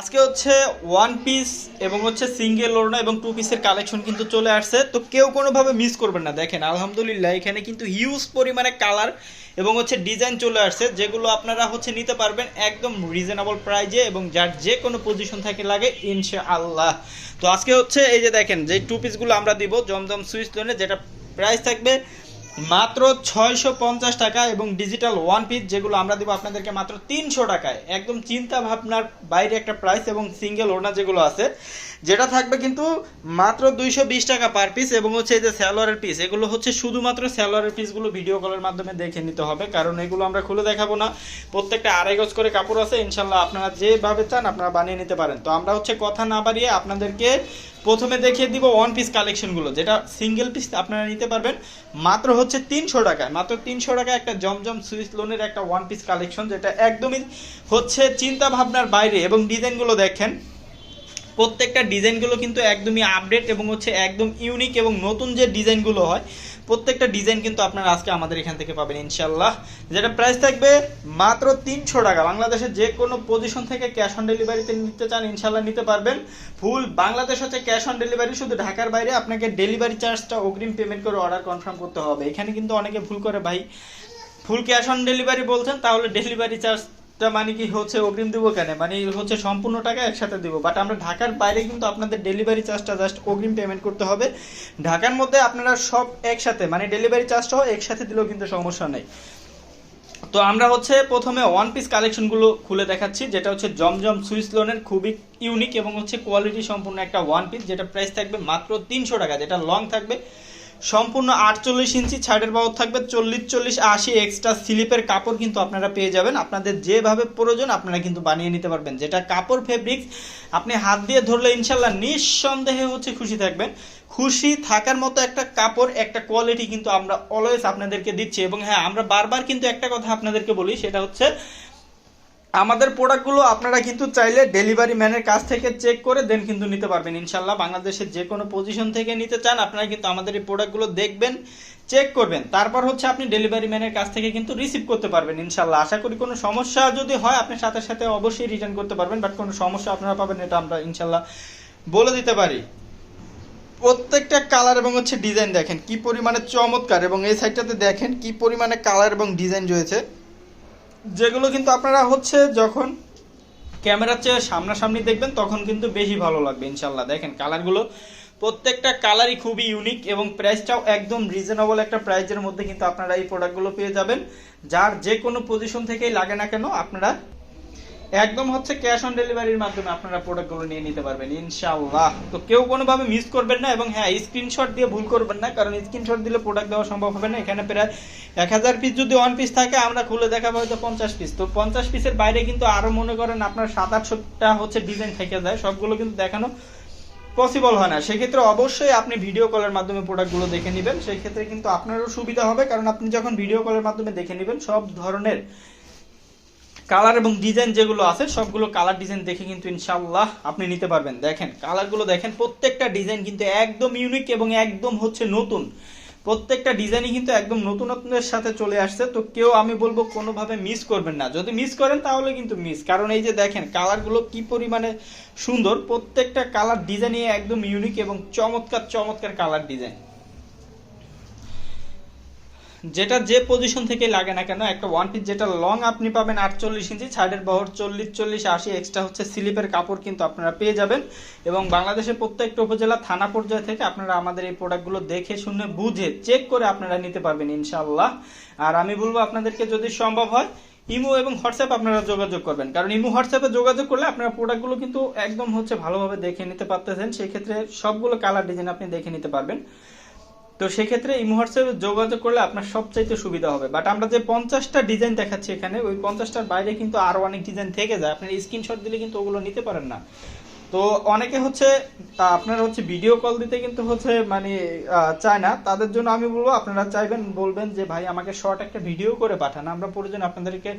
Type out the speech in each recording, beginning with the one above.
আজকে হচ্ছে one piece এবং হচ্ছে সিঙ্গেল ওড়না এবং টু পিসের কালেকশন কিন্তু চলে আসছে। তো কেউ কোনোভাবে মিস করবেন না। দেখেন, আলহামদুলিল্লাহ, এখানে কিন্তু হিউজ পরিমাণে কালার এবং হচ্ছে ডিজাইন চলে আসছে, যেগুলো আপনারা হচ্ছে নিতে পারবেন একদম রিজনেবল প্রাইজে এবং যার যে কোনো পজিশন থেকে লাগে ইনশা আল্লাহ তো আজকে হচ্ছে এই যে দেখেন, যে টু পিসগুলো আমরা দিব, জমজম সুইচ লোনে যেটা প্রাইস থাকবে মাত্র ছয়শো পঞ্চাশ টাকা এবং ডিজিটাল ওয়ান পিস যেগুলো আমরা দিব আপনাদেরকে মাত্র তিনশো টাকায়। একদম চিন্তা ভাবনার বাইরে একটা প্রাইস এবং সিঙ্গেল ওড়না যেগুলো আছে, যেটা থাকবে কিন্তু মাত্র দুইশো বিশ টাকা পার পিস এবং হচ্ছে এই যে স্যালোয়ারের পিস এগুলো হচ্ছে শুধুমাত্র স্যালোয়ারের পিসগুলো ভিডিও কলের মাধ্যমে দেখে নিতে হবে, কারণ এগুলো আমরা খুলে দেখাবো না। প্রত্যেকটা আড়াই গজ করে কাপড় আছে ইনশাল্লাহ আপনারা যেভাবে চান আপনারা বানিয়ে নিতে পারেন। তো আমরা হচ্ছে কথা না বাড়িয়ে আপনাদেরকে প্রথমে দেখিয়ে দিব ওয়ান পিস কালেকশনগুলো যেটা সিঙ্গেল পিস আপনারা নিতে পারবেন। মাত্র হচ্ছে তিনশো টাকায়, মাত্র তিনশো টাকায় একটা জমজম সুইস লোনের একটা ওয়ান পিস কালেকশন যেটা একদমই হচ্ছে চিন্তা ভাবনার বাইরে এবং ডিজাইনগুলো দেখেন, প্রত্যেকটা ডিজাইনগুলো কিন্তু একদমই আপডেট এবং হচ্ছে একদম ইউনিক এবং নতুন যে ডিজাইনগুলো হয় প্রত্যেকটা ডিজাইন কিন্তু আপনারা আজকে আমাদের এখান থেকে পাবেন ইনশাল্লাহ যেটা প্রাইস থাকবে মাত্র তিনশো টাকা। বাংলাদেশের যে কোনো পজিশন থেকে ক্যাশ অন ডেলিভারিতে নিতে চান ইনশাল্লাহ নিতে পারবেন। ফুল বাংলাদেশ হচ্ছে ক্যাশ অন ডেলিভারি শুধু ঢাকার বাইরে আপনাকে ডেলিভারি চার্জটা অগ্রিম পেমেন্ট করে অর্ডার কনফার্ম করতে হবে। এখানে কিন্তু অনেকে ভুল করে ভাই। ফুল ক্যাশ অন ডেলিভারি বলছেন, তাহলে ডেলিভারি চার্জটা মানে কি হচ্ছে অগ্রিম দিব কেন? মানে হচ্ছে সম্পূর্ণ টাকা একসাথে দিব। বাট আমরা ঢাকার বাইরে কিন্তু আপনাদের ডেলিভারি চার্জটা জাস্ট অগ্রিম পেমেন্ট করতে হবে। ঢাকার মধ্যে আপনারা সব একসাথে মানে ডেলিভারি চার্জটাও একসাথে দিলেও কিন্তু সমস্যা নেই। তো আমরা হচ্ছে প্রথমে ওয়ান পিস কালেকশনগুলো খুলে দেখাচ্ছি, যেটা হচ্ছে জমজম সুইস লোনের খুবই ইউনিক এবং হচ্ছে কোয়ালিটি সম্পূর্ণ একটা ওয়ান পিস যেটা প্রাইস থাকবে মাত্র তিনশো টাকা, যেটা লং থাকবে সম্পূর্ণ আটচল্লিশ ইঞ্চি ছাড়ের বাহু থাকবে, চল্লিশ চল্লিশ, আশি এক্সট্রা স্লিপের কাপড় কিন্তু আপনারা পেয়ে যাবেন। আপনাদের যেভাবে প্রয়োজন আপনারা কিন্তু বানিয়ে নিতে পারবেন। যেটা কাপড় ফেব্রিক্স আপনি হাত দিয়ে ধরলে ইনশাল্লাহ নিঃসন্দেহে হচ্ছে খুশি থাকবেন। খুশি থাকার মতো একটা কাপড়, একটা কোয়ালিটি কিন্তু আমরা অলওয়েজ আপনাদেরকে দিচ্ছি। এবং হ্যাঁ আমরা বারবার কিন্তু একটা কথা আপনাদেরকে বলি, সেটা হচ্ছে আমাদের প্রোডাক্টগুলো আপনারা কিন্তু চাইলে ডেলিভারি ম্যানের কাছ থেকে চেক করে দেন কিন্তু নিতে পারবেন। ইনশাল্লাহ বাংলাদেশের যে কোনো পজিশন থেকে নিতে চান, আপনারা কিন্তু আমাদের এই প্রোডাক্টগুলো দেখবেন চেক করবেন। তারপর হচ্ছে আপনি ডেলিভারি ম্যানের কাছ থেকে কিন্তু রিসিভ করতে পারবেন ইনশাল্লাহ আশা করি কোনো সমস্যা যদি হয়, আপনি সাথে সাথে অবশ্যই রিটার্ন করতে পারবেন বাট কোনো সমস্যা আপনারা পাবেন এটা আমরা ইনশাল্লাহ বলে দিতে পারি। প্রত্যেকটা কালার এবং হচ্ছে ডিজাইন দেখেন, কি পরিমাণে চমৎকার এবং এই সাইডটাতে দেখেন কি পরিমাণে কালার এবং ডিজাইন রয়েছে। যেগুলো কিন্তু আপনারা হচ্ছে যখন ক্যামেরার চেয়ে সামনাসামনি দেখবেন, তখন কিন্তু বেশি ভালো লাগবে ইনশাল্লাহ দেখেন, কালারগুলো প্রত্যেকটা কালারই খুবই ইউনিক এবং প্রাইসটাও একদম রিজনেবল একটা প্রাইজের মধ্যে কিন্তু আপনারা এই প্রোডাক্টগুলো পেয়ে যাবেন। যার যে কোনো পজিশন থেকেই লাগে না কেন, আপনারা একদম হচ্ছে ক্যাশ অন ডেলিভারির মাধ্যমে আপনারা প্রোডাক্টগুলো নিয়ে নিতে পারবেন, ইনশাআল্লাহ। তো কেউ কোনোভাবে মিস করবেন না এবং হ্যাঁ স্ক্রিনশট দিয়ে ভুল করবেন না, কারণ স্ক্রিনশট দিলে প্রোডাক্ট দেওয়া সম্ভব হবে না। এখানে প্রায় এক হাজার পিস যদি ওয়ান পিস থাকে, আমরা খুলে দেখাবো হয়তো পঞ্চাশ পিস তো পঞ্চাশ পিসের বাইরে কিন্তু আরও মনে করেন আপনার সাত আটশোটা হচ্ছে ডিজাইন থেকে যায়। সবগুলো কিন্তু দেখানো পসিবল হয় না। সেক্ষেত্রে অবশ্যই আপনি ভিডিও কলের মাধ্যমে প্রোডাক্টগুলো দেখে নেবেন। সেই ক্ষেত্রে কিন্তু আপনারও সুবিধা হবে, কারণ আপনি যখন ভিডিও কলের মাধ্যমে দেখে নেবেন, সব ধরনের কালার এবং ডিজাইন যেগুলো আছে, সবগুলো কালার ডিজাইন দেখে কিন্তু ইনশাল্লাহ আপনি নিতে পারবেন। দেখেন কালারগুলো দেখেন, প্রত্যেকটা ডিজাইন কিন্তু একদম ইউনিক এবং একদম হচ্ছে নতুন। প্রত্যেকটা ডিজাইনই কিন্তু একদম নতুনত্বের সাথে চলে আসছে, তো কেউ আমি বলব কোনোভাবে মিস করবেন না। যদি মিস করেন তাহলে কিন্তু মিস কারণ এই যে দেখেন কালারগুলো কি পরিমাণে সুন্দর, প্রত্যেকটা কালার ডিজাইনই একদম ইউনিক এবং চমৎকার চমৎকার কালার ডিজাইন যেটা যে পজিশন থেকে লাগে না কেন, একটা ওয়ান পিস যেটা লং আপনি পাবেন আটচল্লিশ ইঞ্চি ছাড়ের বহর চল্লিশ চল্লিশ, আশি এক্সট্রা হচ্ছে স্লিপের কাপড় কিন্তু আপনারা পেয়ে যাবেন। এবং বাংলাদেশের প্রত্যেকটা উপজেলা থানা পর্যায় থেকে আপনারা আমাদের এই প্রোডাক্টগুলো দেখে, শুনে, বুঝে চেক করে আপনারা নিতে পারবেন ইনশাল্লাহ আর আমি বলব আপনাদেরকে যদি সম্ভব হয়, ইমো এবং হোয়াটসঅ্যাপ আপনারা যোগাযোগ করবেন। কারণ ইমো, হোয়াটসঅ্যাপে যোগাযোগ করলে আপনারা প্রোডাক্টগুলো কিন্তু একদম হচ্ছে ভালোভাবে দেখে নিতে পারতেছেন। সেই ক্ষেত্রে সবগুলো কালার ডিজাইন আপনি দেখে নিতে পারবেন। তো সেক্ষেত্রে এই হোয়াটসঅ্যাপে যোগাযোগ করলে আপনার সবচাইতে সুবিধা হবে। বাট আমরা যে পঞ্চাশটা ডিজাইন দেখাচ্ছি এখানে, ওই পঞ্চাশটার বাইরে কিন্তু আরও অনেক ডিজাইন থেকে যায়। আপনার স্ক্রিনশট দিলে কিন্তু ওগুলো নিতে পারেন না। তো অনেকে হচ্ছে আপনার হচ্ছে ভিডিও কল দিতে কিন্তু হচ্ছে মানে চায় না। তাদের জন্য আমি বলব, আপনারা চাইবেন, বলবেন যে, ভাই, আমাকে শর্ট একটা ভিডিও করে পাঠান। আমরা প্রয়োজন আপনাদেরকে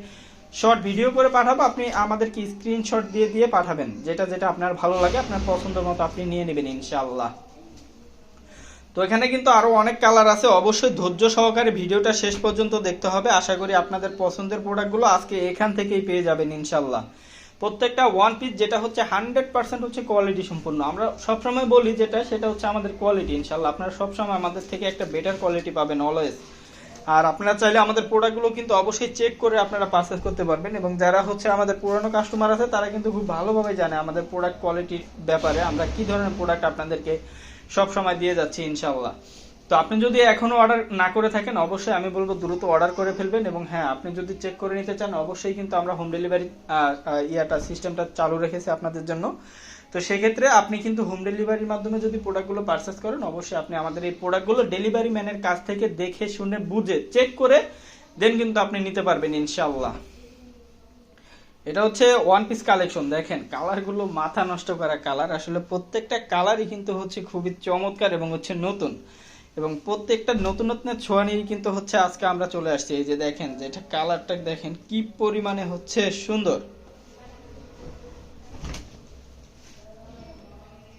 শর্ট ভিডিও করে পাঠাবো। আপনি আমাদেরকে স্ক্রিনশট দিয়ে দিয়ে পাঠাবেন। যেটা যেটা আপনার ভালো লাগে, আপনার পছন্দ মতো আপনি নিয়ে নেবেন, ইনশাআল্লাহ। তো এখানে কিন্তু আরও অনেক কালার আছে। অবশ্যই ধৈর্য সহকারে ভিডিওটা শেষ পর্যন্ত দেখতে হবে। আশা করি আপনাদের পছন্দের প্রোডাক্টগুলো আজকে এখান থেকেই পেয়ে যাবেন ইনশাল্লাহ প্রত্যেকটা ওয়ান পিস যেটা হচ্ছে হান্ড্রেড পার্সেন্ট হচ্ছে কোয়ালিটি সম্পূর্ণ। আমরা সবসময় বলি যেটা, সেটা হচ্ছে আমাদের কোয়ালিটি ইনশাল্লাহ আপনারা সবসময় আমাদের থেকে একটা বেটার কোয়ালিটি পাবেন অলওয়েজ আর আপনারা চাইলে আমাদের প্রোডাক্টগুলো কিন্তু অবশ্যই চেক করে আপনারা পারচেস করতে পারবেন। এবং যারা হচ্ছে আমাদের পুরানো কাস্টমার আছে, তারা কিন্তু খুব ভালোভাবে জানে আমাদের প্রোডাক্ট কোয়ালিটির ব্যাপারে। আমরা কি ধরনের প্রোডাক্ট আপনাদেরকে সব সময় দিয়ে যাচ্ছি ইনশাল্লাহ তো আপনি যদি এখনও অর্ডার না করে থাকেন, অবশ্যই আমি বলব দ্রুত অর্ডার করে ফেলবেন এবং হ্যাঁ আপনি যদি চেক করে নিতে চান, অবশ্যই কিন্তু আমরা হোম ডেলিভারি ইয়াটা সিস্টেমটা চালু রেখেছি আপনাদের জন্য। তো সেক্ষেত্রে আপনি কিন্তু হোম ডেলিভারির মাধ্যমে যদি প্রোডাক্টগুলো পারচেস করেন, অবশ্যই আপনি আমাদের এই প্রোডাক্টগুলো ডেলিভারি ম্যানের কাছ থেকে দেখে, শুনে, বুঝে চেক করে দেন কিন্তু আপনি নিতে পারবেন ইনশাল্লাহ এটা হচ্ছে ওয়ান পিস কালেকশন দেখেন। কালারগুলো মাথা নষ্ট করা কালার আসলে প্রত্যেকটা কালারই কিন্তু হচ্ছে খুবই চমৎকার এবং হচ্ছে নতুন। এবং প্রত্যেকটা নতুন নতুনের ছোঁয়া নিয়ে কিন্তু হচ্ছে আজকে আমরা চলে আসছি। এই যে দেখেন যেটা কালারটা দেখেন, কি পরিমাণে হচ্ছে সুন্দর।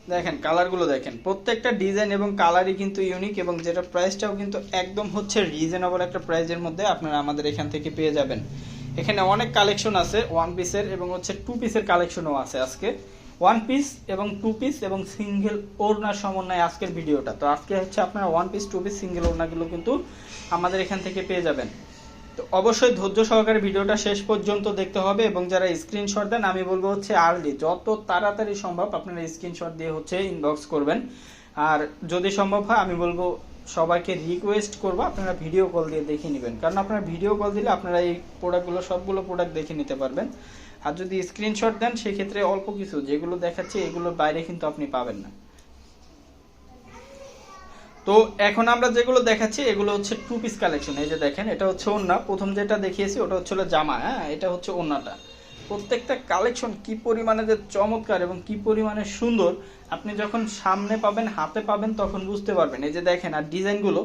দেখেন কালারগুলো দেখেন। প্রত্যেকটা ডিজাইন এবং কালারই কিন্তু ইউনিক এবং যেটা প্রাইসটাও কিন্তু একদম হচ্ছে রিজনেবল একটা প্রাইসের মধ্যে আপনারা আমাদের এখান থেকে পেয়ে যাবেন। এখানে অনেক কালেকশন আছে ওয়ান পিসের এবং হচ্ছে টু পিসের কালেকশনও আছে আজকে। ওয়ান পিস এবং টু পিস এবং সিঙ্গেল ওড়নার সমন্বয়ে আজকের ভিডিওটা। তো আজকে হচ্ছে আপনারা one piece two piece single ওড়নাগুলো কিন্তু আমাদের এখান থেকে পেয়ে যাবেন। তো অবশ্যই ধৈর্য সহকারে ভিডিওটা শেষ পর্যন্ত দেখতে হবে এবং যারা স্ক্রিনশট দেন, আমি বলব হচ্ছে আর্লি যত তাড়াতাড়ি সম্ভব আপনারা স্ক্রিনশট দিয়ে হচ্ছে ইনবক্স করবেন। আর যদি সম্ভব হয়, আমি বলব সবাইকে রিকোয়েস্ট করব, আপনারা ভিডিও কল দিয়ে দেখে নেবেন। কারণ আপনারা ভিডিও কল দিলে আপনারা এই প্রোডাক্টগুলো সবগুলো প্রোডাক্ট দেখে নিতে পারবেন। আর যদি স্ক্রিনশট দেন, সেক্ষেত্রে অল্প কিছু, যেগুলো দেখাচ্ছে এগুলোর বাইরে কিন্তু আপনি পাবেন না। তো এখন আমরা যেগুলো দেখাচ্ছি, এগুলো হচ্ছে টু পিস কালেকশন এই যে দেখেন, এটা হচ্ছে ওন্না প্রথম যেটা দেখিয়েছি, ওটা হচ্ছে জামা। হ্যাঁ এটা হচ্ছে ওন্নাটা প্রত্যেকটা কালেকশন কি পরিমাণে যে চমৎকার এবং কি পরিমাণে সুন্দর, আপনি যখন সামনে পাবেন, হাতে পাবেন, তখন বুঝতে পারবেন। এই যে দেখেন, আর ডিজাইনগুলো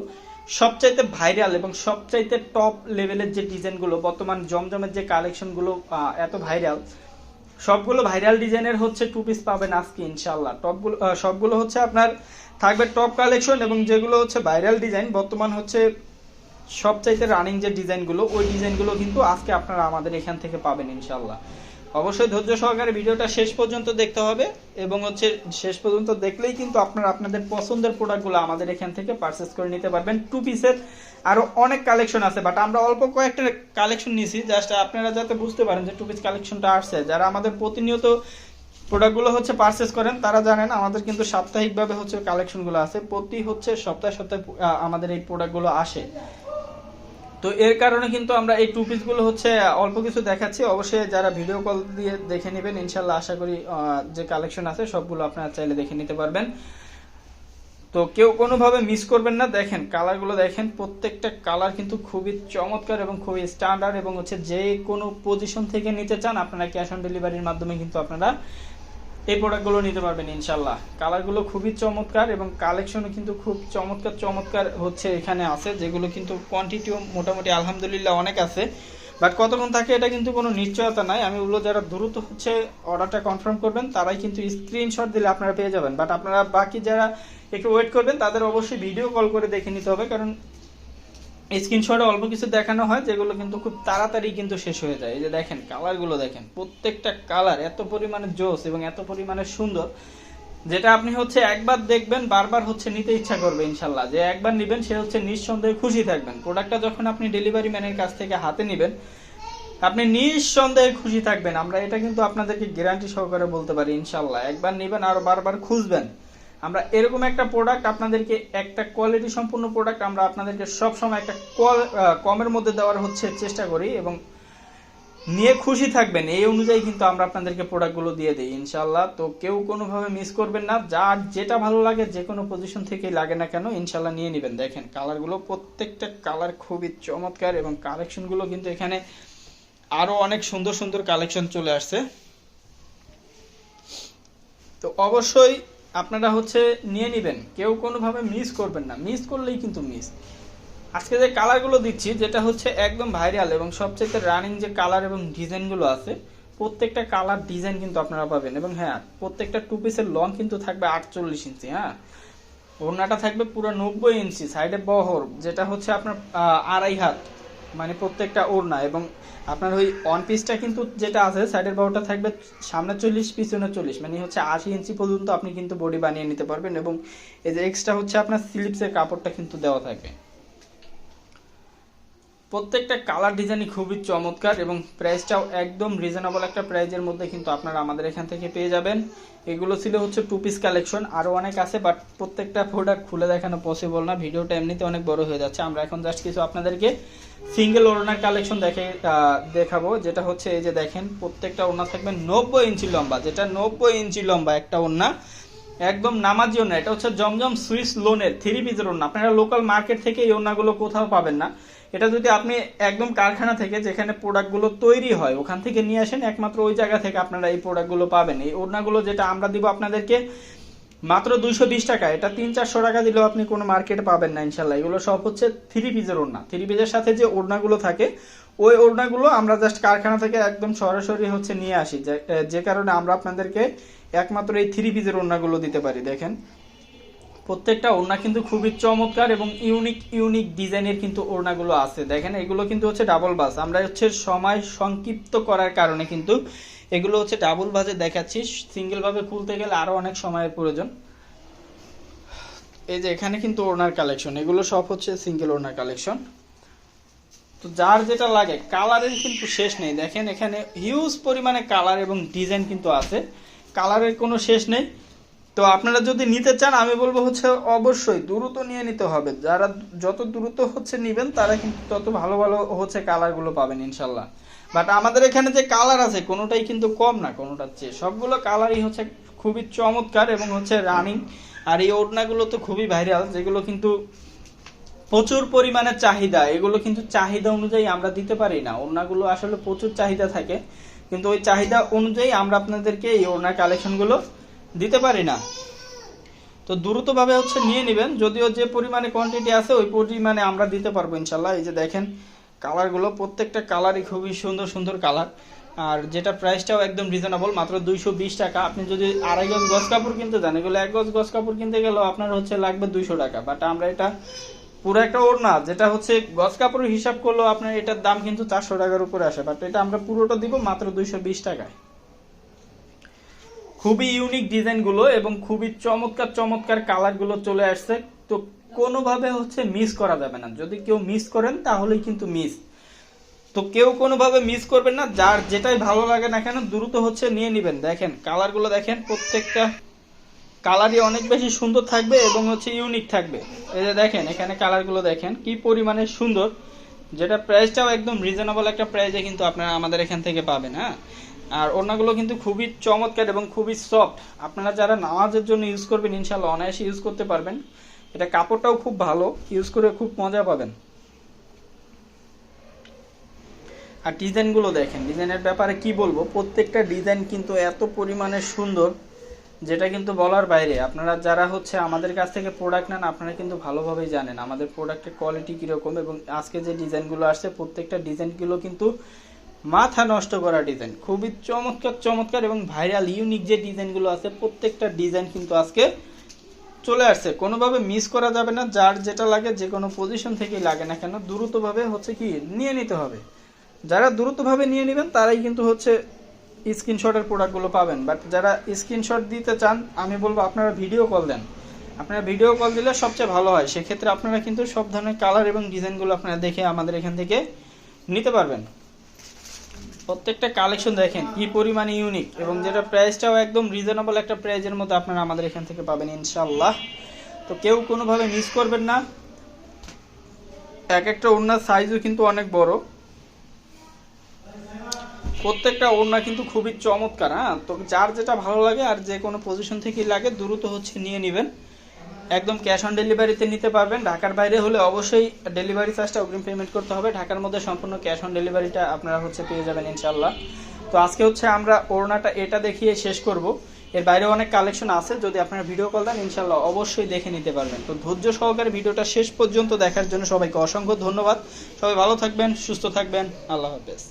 সবচাইতে ভাইরাল এবং সবচাইতে টপ লেভেলের যে ডিজাইনগুলো, বর্তমান জমজমের যে কালেকশনগুলো এত ভাইরাল সবগুলো ভাইরাল ডিজাইনের হচ্ছে টু পিস পাবেন আজকে ইনশাল্লাহ টপগুলো সবগুলো হচ্ছে আপনার থাকবে টপ কালেকশন এবং যেগুলো হচ্ছে ভাইরাল ডিজাইন বর্তমান হচ্ছে সবচাইতে রানিং যে ডিজাইনগুলো, ওই ডিজাইনগুলো কিন্তু আজকে আপনারা আমাদের এখান থেকে পাবেন ইনশাল্লাহ অবশ্যই ধৈর্য সহকারে ভিডিওটা শেষ পর্যন্ত দেখতে হবে এবং হচ্ছে শেষ পর্যন্ত দেখলেই কিন্তু আপনারা আপনাদের পছন্দের প্রোডাক্টগুলো আমাদের এখান থেকে পারচেস করে নিতে পারবেন টু পিসের আরও অনেক কালেকশন আছে বাট আমরা অল্প কয়েকটা কালেকশন নিয়েছি জাস্ট আপনারা যাতে বুঝতে পারেন যে টু পিস কালেকশনটা আসছে। যারা আমাদের প্রতিনিয়ত প্রোডাক্টগুলো হচ্ছে পারচেস করেন, তারা জানেন আমাদের কিন্তু সাপ্তাহিকভাবে হচ্ছে কালেকশনগুলো আছে। প্রতি হচ্ছে সপ্তাহে সপ্তাহে আমাদের এই প্রোডাক্টগুলো আসে। তো এর কারণে কিন্তু আমরা এই টু পিসগুলো হচ্ছে অল্প কিছু দেখাচ্ছি। অবশ্যই যারা ভিডিও কল দিয়ে দেখে নেবেন ইনশাল্লাহ আশা করি যে কালেকশন আছে, সবগুলো আপনারা চাইলে দেখে নিতে পারবেন। তো কেউ কোনোভাবে মিস করবেন না। দেখেন কালারগুলো দেখেন, প্রত্যেকটা কালার কিন্তু খুবই চমৎকার এবং খুবই স্ট্যান্ডার্ড এবং হচ্ছে যে কোনো পজিশন থেকে নিতে চান, আপনারা ক্যাশ অন ডেলিভারির মাধ্যমে কিন্তু আপনারা এই প্রোডাক্টগুলো নিতে পারবেন ইনশাল্লাহ। কালারগুলো খুবই চমৎকার এবং কালেকশনও কিন্তু খুব চমৎকার চমৎকার হচ্ছে এখানে আছে, যেগুলো কিন্তু কোয়ান্টিটিও মোটামুটি আলহামদুলিল্লাহ অনেক আছে। বাট কতক্ষণ থাকে এটা কিন্তু কোনো নিশ্চয়তা নাই। আমি ওগুলো যারা দ্রুত হচ্ছে অর্ডারটা কনফার্ম করবেন, তারাই কিন্তু স্ক্রিনশট দিলে আপনারা পেয়ে যাবেন। বাট আপনারা বাকি যারা একটু ওয়েট করবেন, তাদের অবশ্যই ভিডিও কল করে দেখে নিতে হবে। কারণ স্ক্রিনশটে অল্প কিছু দেখানো হয়, যেগুলো কিন্তু খুব তাড়াতাড়ি কিন্তু শেষ হয়ে যায়। এই যে দেখেন কালারগুলো দেখেন, প্রত্যেকটা কালার এত পরিমাণে জোস এবং এত পরিমাণে সুন্দর, যেটা আপনি হচ্ছে একবার দেখবেন, বারবার হচ্ছে নিতে ইচ্ছা করবে ইনশাল্লাহ। যে একবার নেবেন, সে হচ্ছে নিঃসন্দেহে খুশি থাকবেন। প্রোডাক্টটা যখন আপনি ডেলিভারি ম্যানের কাছ থেকে হাতে নেবেন, আপনি নিঃসন্দেহে খুশি থাকবেন। আমরা এটা কিন্তু আপনাদেরকে গ্যারান্টি সহকারে বলতে পারি ইনশাল্লাহ। একবার নেবেন আর বারবার খুঁজবেন। আমরা এরকম একটা প্রোডাক্ট আপনাদেরকে, একটা কোয়ালিটি সম্পূর্ণ প্রোডাক্ট আমরা আপনাদেরকে সব সময় একটা কমের মধ্যে দেওয়ার হচ্ছে চেষ্টা করি এবং নিয়ে খুশি থাকবেন। এই অনুযায়ী কিন্তু আমরা আপনাদেরকে প্রোডাক্টগুলো দিয়ে দিই ইনশাল্লাহ তো কেউ কোনোভাবে মিস করবেন না। যার যেটা ভালো লাগে, যে কোনো পজিশন থেকেই লাগে না কেন ইনশাল্লাহ নিয়ে নেবেন। দেখেন কালারগুলো প্রত্যেকটা কালার খুবই চমৎকার এবং কালেকশনগুলো কিন্তু এখানে আরও অনেক সুন্দর সুন্দর কালেকশন চলে আসছে। তো অবশ্যই আপনারা হচ্ছে নিয়ে নেবেন। কেউ কোনোভাবে মিস করবেন না। মিস করলেই কিন্তু মিস আজকে যে কালারগুলো দিচ্ছি, যেটা হচ্ছে একদম ভাইরাল এবং সবচেয়ে রানিং যে কালার এবং ডিজাইনগুলো আছে, প্রত্যেকটা কালার ডিজাইন কিন্তু আপনারা পাবেন। এবং হ্যাঁ প্রত্যেকটা টু পিসের লং কিন্তু থাকবে আটচল্লিশ ইঞ্চি হ্যাঁ? ওড়নাটা থাকবে পুরো নব্বই ইঞ্চি সাইডে বহর, যেটা হচ্ছে আপনার আড়াই হাত। মানে প্রত্যেকটা ওড়না এবং আপনার ওই ওয়ান পিসটা কিন্তু যেটা আছে সাইডের বাহুটা থাকবে সামনে চল্লিশ, পিছনে চল্লিশ। মানে হচ্ছে আশি ইঞ্চি পর্যন্ত আপনি কিন্তু বডি বানিয়ে নিতে পারবেন এবং এই যে এক্সট্রা হচ্ছে আপনার স্লিপসের কাপড়টা কিন্তু দেওয়া থাকবে। প্রত্যেকটা কালার ডিজাইনই খুবই চমৎকার এবং প্রাইসটাও একদম রিজনেবল একটা প্রাইজের মধ্যে কিন্তু আপনারা আমাদের এখান থেকে পেয়ে যাবেন। এগুলো ছিল হচ্ছে টু পিস কালেকশন আরও অনেক আছে বাট প্রত্যেকটা প্রোডাক্ট খুলে দেখানো পসিবল না। ভিডিওটা এমনিতে অনেক বড় হয়ে যাচ্ছে। আমরা এখন জাস্ট কিছু আপনাদেরকে সিঙ্গেল ওড়নার কালেকশন দেখে দেখাবো। যেটা হচ্ছে এই যে দেখেন, প্রত্যেকটা ওড়না থাকবে নব্বই ইঞ্চি লম্বা। যেটা নব্বই ইঞ্চি লম্বা একটা ওড়না। একদম নামাজি ওড়না এটা হচ্ছে জমজম সুইস লোনের, থ্রি পিসের ওড়না আপনারা লোকাল মার্কেট থেকে এই ওড়নাগুলো কোথাও পাবেন না। এটা যদি আপনি একদম কারখানা থেকে যেখানে প্রোডাক্টগুলো তৈরি হয়, ওখান থেকে নিয়ে আসেন, একমাত্র ওই জায়গা থেকে আপনারা এই প্রোডাক্টগুলো পাবেন। এই ওড়নাগুলো যেটা আমরা দিব আপনাদেরকে মাত্র দুইশো বিশ টাকা, এটা তিন চারশো টাকা দিলেও আপনি কোনো মার্কেটে পাবেন না, ইনশাল্লাহ। এগুলো সব হচ্ছে থ্রি পিসের ওড়না। থ্রি পিসের সাথে যে ওড়নাগুলো থাকে, ওই ওড়নাগুলো আমরা জাস্ট কারখানা থেকে একদম সরাসরি হচ্ছে নিয়ে আসি। যে কারণে আমরা আপনাদেরকে একমাত্র এই থ্রি পিসের ওড়নাগুলো দিতে পারি, দেখেন। প্রত্যেকটা ওড়না কিন্তু খুবই চমৎকার এবং ইউনিক ইউনিক ডিজাইনের কিন্তু ওড়নাগুলো আছে। দেখেন, এগুলো কিন্তু হচ্ছে ডাবল বাস। আমরা হচ্ছে সময় সংক্ষিপ্ত করার কারণে কিন্তু এগুলো হচ্ছে ডাবল বাজে দেখাচ্ছি। সিঙ্গেলভাবে খুলতে গেলে আরও অনেক সময়ের প্রয়োজন। এই যে এখানে কিন্তু ওড়নার কালেকশন এগুলো সব হচ্ছে সিঙ্গেল ওড়নার কালেকশন তো যার যেটা লাগে কালারের কিন্তু শেষ নেই। দেখেন, এখানে হিউজ পরিমাণে কালার এবং ডিজাইন কিন্তু আছে। কালারের কোনো শেষ নেই। তো আপনারা যদি নিতে চান, আমি বলব হচ্ছে অবশ্যই দ্রুত নিয়ে নিতে হবে। যারা যত দ্রুত হচ্ছে নেবেন, তারা কিন্তু তত ভালো ভালো হচ্ছে কালারগুলো পাবেন ইনশাল্লাহ। বাট আমাদের এখানে যে কালার আছে, কোনোটাই কিন্তু কম না, কোনোটার চেয়ে। সবগুলো কালারই হচ্ছে খুবই চমৎকার এবং হচ্ছে রানিং। আর এই ওড়নাগুলো তো খুবই ভাইরাল, যেগুলো কিন্তু প্রচুর পরিমাণে চাহিদা, এগুলো কিন্তু চাহিদা অনুযায়ী আমরা দিতে পারি না। ওড়নাগুলো আসলে প্রচুর চাহিদা থাকে, কিন্তু ওই চাহিদা অনুযায়ী আমরা আপনাদেরকে এই ওড়নার কালেকশনগুলো দিতে পারি না। তো দ্রুতভাবে হচ্ছে নিয়ে নেবেন, যদিও যে পরিমাণে কোয়ান্টিটি আছে, ওই পরিমাণে আমরা দিতে পারব ইনশাল্লাহ এই যে দেখেন, কালারগুলো প্রত্যেকটা কালারই খুবই সুন্দর সুন্দর কালার। আর যেটা প্রাইসটাও একদম রিজনেবল মাত্র দুইশো বিশ টাকা। আপনি যদি আড়াই গজ গজ কাপড় কিনতে যান, এগুলো এক গজ গজ কাপড় কিনতে গেলেও আপনার হচ্ছে লাগবে দুইশো টাকা। বাট আমরা এটা পুরো একটা ওড়না, যেটা হচ্ছে গজ কাপড়ের হিসাব করলেও আপনার এটার দাম কিন্তু চারশো টাকার উপরে আসে বাট এটা আমরা পুরোটা দিব মাত্র দুইশো বিশ টাকায়। খুবই ইউনিক ডিজাইনগুলো এবং খুবই চমৎকার চমৎকার কালারগুলো চলে আসছে, তো কোনোভাবে হচ্ছে মিস করা যাবে না। যদি কেউ মিস করেন, তাহলেই কিন্তু মিস তো কেউ কোনোভাবে মিস করবেন না, যার যেটাই ভালো লাগে না কেন, দ্রুত হচ্ছে নিয়ে নেবেন। দেখেন, কালারগুলো দেখেন, প্রত্যেকটা কালারই অনেক বেশি সুন্দর থাকবে এবং হচ্ছে ইউনিক থাকবে। এই যে দেখেন, এখানে কালারগুলো দেখেন, কি পরিমাণে সুন্দর। যেটা প্রাইসটাও একদম রিজনেবল একটা প্রাইসে কিন্তু আপনারা আমাদের এখান থেকে পাবেন হ্যাঁ? আর ওড়নাগুলো কিন্তু খুবই চমৎকার এবং খুবই সফট আপনারা যারা নামাজের জন্য ইউজ করবেন ইনশাল্লাহ অনায়াসে ইউজ করতে পারবেন। এটা কাপড়টাও খুব ভালো ইউজ করে খুব মজা পাবেন। আর ডিজাইনগুলো দেখেন ডিজাইনের ব্যাপারে কি বলব? প্রত্যেকটা ডিজাইন কিন্তু এত পরিমাণে সুন্দর। যেটা কিন্তু বলার বাইরে। আপনারা যারা হচ্ছে আমাদের কাছ থেকে প্রোডাক্ট নেন, আপনারা কিন্তু ভালোভাবেই জানেন আমাদের প্রোডাক্টের কোয়ালিটি কীরকম এবং আজকে যে ডিজাইনগুলো আসছে, প্রত্যেকটা ডিজাইনগুলো কিন্তু মাথা নষ্ট করা ডিজাইন খুবই চমৎকার চমৎকার এবং ভাইরাল ইউনিক যে ডিজাইনগুলো আছে, প্রত্যেকটা ডিজাইন কিন্তু আজকে চলে আসছে। কোনোভাবে মিস করা যাবে না, যার যেটা লাগে, যে কোনো পজিশন থেকেই লাগে না কেন, দ্রুতভাবে হচ্ছে কি, নিয়ে নিতে হবে। যারা দ্রুতভাবে নিয়ে নেবেন, তারাই কিন্তু হচ্ছে স্ক্রিনশটের প্রোডাক্টগুলো পাবেন। বাট যারা স্ক্রিনশট দিতে চান, আমি বলব আপনারা ভিডিও কল দেন। আপনারা ভিডিও কল দিলে সবচেয়ে ভালো হয়। সেক্ষেত্রে আপনারা কিন্তু সব ধরনের কালার এবং ডিজাইনগুলো আপনারা দেখে আমাদের এখান থেকে নিতে পারবেন। প্রত্যেকটা কালেকশন দেখেন, কি পরিমাণে ইউনিক এবং যেটা প্রাইসটাও একদম রিজনেবল একটা প্রাইজের মধ্যে আপনারা আমাদের এখান থেকে পাবেন ইনশাল্লাহ তো কেউ কোনোভাবে মিস করবেন না। এক একটা ওড়নার সাইজও কিন্তু অনেক বড়। প্রত্যেকটা ওড়না কিন্তু খুবই চমৎকার হ্যাঁ? তো যার যেটা ভালো লাগে আর যে কোনো পজিশন থেকেই লাগে, দ্রুত হচ্ছে নিয়ে নেবেন। একদম ক্যাশ অন ডেলিভারিতে নিতে পারবেন। ঢাকার বাইরে হলে অবশ্যই ডেলিভারি চার্জটা অগ্রিম পেমেন্ট করতে হবে। ঢাকার মধ্যে সম্পূর্ণ ক্যাশ অন ডেলিভারিটা আপনারা হচ্ছে পেয়ে যাবেন ইনশাল্লাহ তো আজকে হচ্ছে আমরা ওড়নাটা এটা দেখিয়ে শেষ করব। এর বাইরে অনেক কালেকশন আছে, যদি আপনারা ভিডিও কল দেন ইনশাল্লাহ অবশ্যই দেখে নিতে পারবেন। তো ধৈর্য সহকারে ভিডিওটা শেষ পর্যন্ত দেখার জন্য সবাইকে অসংখ্য ধন্যবাদ। সবাই ভালো থাকবেন, সুস্থ থাকবেন। আল্লাহ হাফেজ।